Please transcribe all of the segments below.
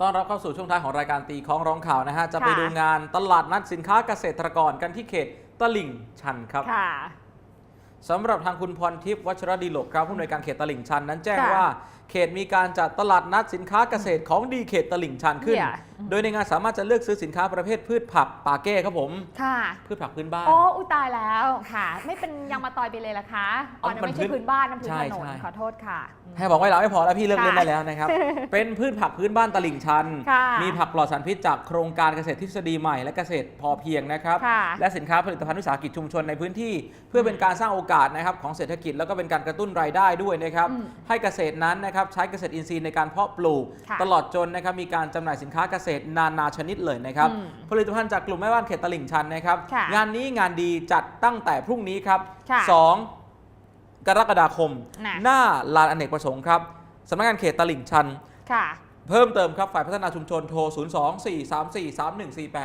ต้อนรับเข้าสู่ช่วงท้ายของรายการตีของร้องข่าวนะฮะ จะไปค่ะดูงานตลาดนัดสินค้าเกษตรกรกันที่เขตตลิ่งชันครับค่ะสำหรับทางคุณพรทิพย์วัชรดีโลกครับผู้อำนวยการเขตตลิ่งชันนั้นแจ้งค่ะว่าเขตมีการจัดตลาดนัดสินค้าเกษตรของดีเขตตลิ่งชันขึ้นเนี่ยโดยในงานสามารถจะเลือกซื้อสินค้าประเภทพืชผักป่าแก้ครับผม ค่ะ พืชผักพื้นบ้าน โอ้อุยตายแล้วค่ะ ไม่เป็นยางมาตอยไปเลยล่ะคะอ๋อมันั่นนไม่ใช่พื้นพื้นบ้านนั่นพื้นใช่ถนนใช่ ขอโทษค่ะอืมให้บอกไว้แล้วไม่พอแล้วพี่เลือกค่ะเล่นได้แล้วนะครับ เป็นพืชผักพื้นบ้านตลิ่งชัน ค่ะมีผักปลอดสารพิษจากโครงการเกษตรทฤษฎีใหม่และเกษตรพอเพียงนะครับ ค่ะ และสินค้าผลิตภัณฑ์วิสาหกิจชุมชนในพื้นที่ เพื่อเป็นการสร้างโอกาสนะครับของเศรษฐกิจแล้วก็เป็นการกระตุ้นรายได้ด้วยนะครับอืมให้เกษตรนั้นนะครับใช้เกษตรอินทรีย์ในการเพาะปลูก ค่ะตลอดจนนะครับมีการจำหน่ายสินค้าเกษตรนานาชนิดเลยนะครับ อืมผลิตภัณฑ์จากกลุ่มแม่บ้านเขตตลิ่งชันนะครับ ค่ะงานนี้งานดีจัดตั้งแต่พรุ่งนี้ครับค่ะสองกรกฎาคม น่ะ หน้าลานอเนกประสงค์ครับสำนักงานเขตตลิ่งชัน ค่ะ เพิ่มเติมครับ ฝ่ายพัฒนาชุมชนโทร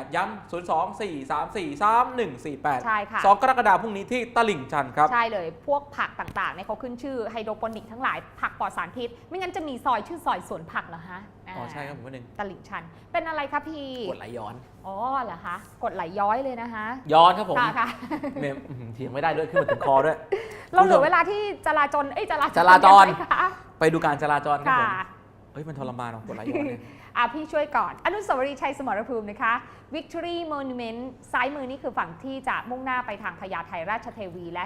024343148 ย้ำ 024343148 ใช่ค่ะ 2 กรกฎาคมพรุ่งนี้ที่ตลิ่งชันครับ ใช่เลย พวกผักต่างๆเนี่ยเขาขึ้นชื่อไฮโดรโปนิกทั้งหลาย ผักปลอดสารพิษ ไม่งั้นจะมีซอยชื่อซอยสวนผักเหรอฮะ อ๋อ ใช่ครับผมว่าหนึ่งตลิ่งชัน เป็นอะไรคะพี่ กดไหลย้อน อ๋อเหรอคะ กดไหลย้อยเลยนะคะ ย้อนครับผมค่ะค่ะเมมอื้อหือเถียงไม่ได้ด้วยขึ้นมาถึงคอด้วย เราเหลือคุณผู้ชมเวลาที่จราจร เอ้ยจราจรจราจรยังไงคะไปดูการจราจรครับค่ะผม เฮ้ยมันทรมานเนอะกดไหลย้อนเนี่ยอะพี่ช่วยก่อน อนุสาวรีย์ชัยสมรภูมินะคะ Victory Monument ซ้ายมือนี่คือฝั่งที่จะมุ่งหน้าไปทางพญาไทราชเทวีและ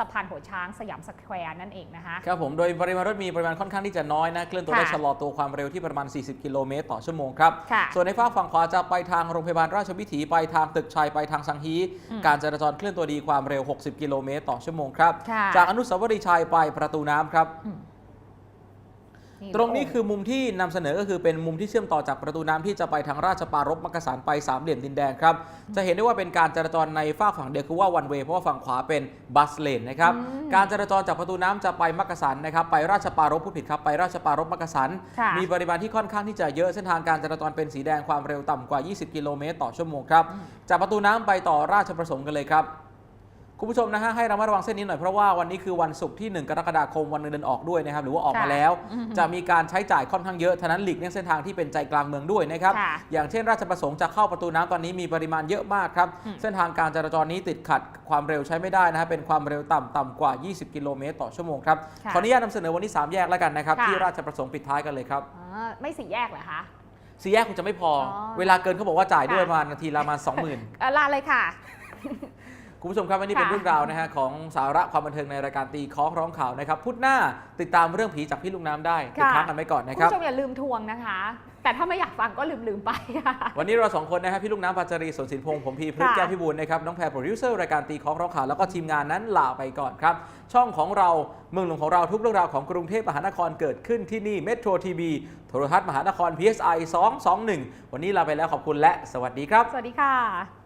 สะพานหัวช้างสยามสแควร์นั่นเองนะคะ ครับผมโดยปริมาณรถมีปริมาณค่อนข้างที่จะน้อยนะ เคลื่อนตัวได้ค่ะชะลอตัวความเร็วที่ประมาณ 40 กิโลเมตรต่อชั่วโมงครับค่ะส่วนในฝั่งฝั่งขวาจะไปทางโรงพยาบาลราชวิถีไปทางตึกชัยไปทางสังฮีอืมการจราจรเคลื่อนตัวดีความเร็ว 60 กิโลเมตรต่อชั่วโมงครับค่ะจากอนุสาวรีย์ชัยไปประตูน้ำครับอืมนี่ ตรงนี้คือมุมที่นำเสนอก็คือเป็นมุมที่เชื่อมต่อจากประตูน้ำที่จะไปทางราชปารบมักกะสันไปสามเหลี่ยมดินแดงครับ จะเห็นได้ว่าเป็นการจราจรในฝ้ากฝั่งเดียวคือว่าวันเวเพราะว่าฝั่งขวาเป็นบัสเลนนะครับอืมการจราจรจากประตูน้ำจะไปมักกะสันนะครับ ไปราชปารบผู้ผิดครับ ไปราชปารบมักกะสันค่ะมีปริมาณที่ค่อนข้างที่จะเยอะเส้นทางการจราจรเป็นสีแดงความเร็วต่ำกว่า 20 กิโลเมตรต่อชั่วโมงครับ จากประตูน้ำไปต่อราชประสงค์กันเลยครับ คุณผู้ชมนะฮะให้ระมัดระวังเส้นนี้หน่อยเพราะว่าวันนี้คือวันศุกร์ที่ 1 กรกฎาคมวันเงินเดือนออกด้วยนะครับหรือว่าออกมาค่ะแล้วอืมจะมีการใช้จ่ายค่อนข้างเยอะฉะนั้นหลีกเลี่ยงเส้นทางที่เป็นใจกลางเมืองด้วยนะครับค่ะอย่างเช่นราชประสงค์จะเข้าประตูน้ำตอนนี้มีปริมาณเยอะมากครับอืมเส้นทางการจราจรนี้ติดขัดความเร็วใช้ไม่ได้นะฮะเป็นความเร็วต่ำต่ำกว่า 20 กิโลเมตรต่อชั่วโมงครับค่ะขออนุญาตนำเสนอวันนี้สามแยกแล้วกันนะครับค่ะที่ราชประสงค์ปิดท้ายกันเลยครับอ๋อไม่สี่แยกเหรอคะสี่แยกคงจะไม่พออ๋อเวลาเกินเขาบอกว่าจ่ายด้วยค่ะประมาณนาทีละประมาณสองหมื่นเอ่อลาเลยค่ะ คุณผู้ชมครับวันนี้เป็นค่ะเรื่องราวนะฮะของสาระความบันเทิงในรายการตีคล้องร้องข่าวนะครับพุธหน้าติดตามเรื่องผีจากพี่ลุงน้ำได้ติดค้างกันไว้ก่อนนะคุคณรับผู้ชมอย่าลืมทวงนะคะ แต่ถ้าไม่อยากฟังก็ลืมลืมๆไปค่ะวันนี้เราสองคนนะฮะพี่ลุงน้ำปัจจารีสนศิลพงศ์ผมพีพฤกษ์ค่ะแก้วพิบูลนะครับน้องแพรโปรดิวเซอร์รายการตีคล้องร้องข่าวแล้วก็ทีมงานนั้นลาไปก่อนครับช่องของเราเมืองหลวงของเราทุกเรื่องราวของกรุงเทพมหานครเกิดขึ้นที่นี่เมโทรทีวีโทรทัศน์มหานคร PSI 221 วันนี้ลาไปแล้วขอบคุณและ สวัสดีครับ สวัสดีค่ะ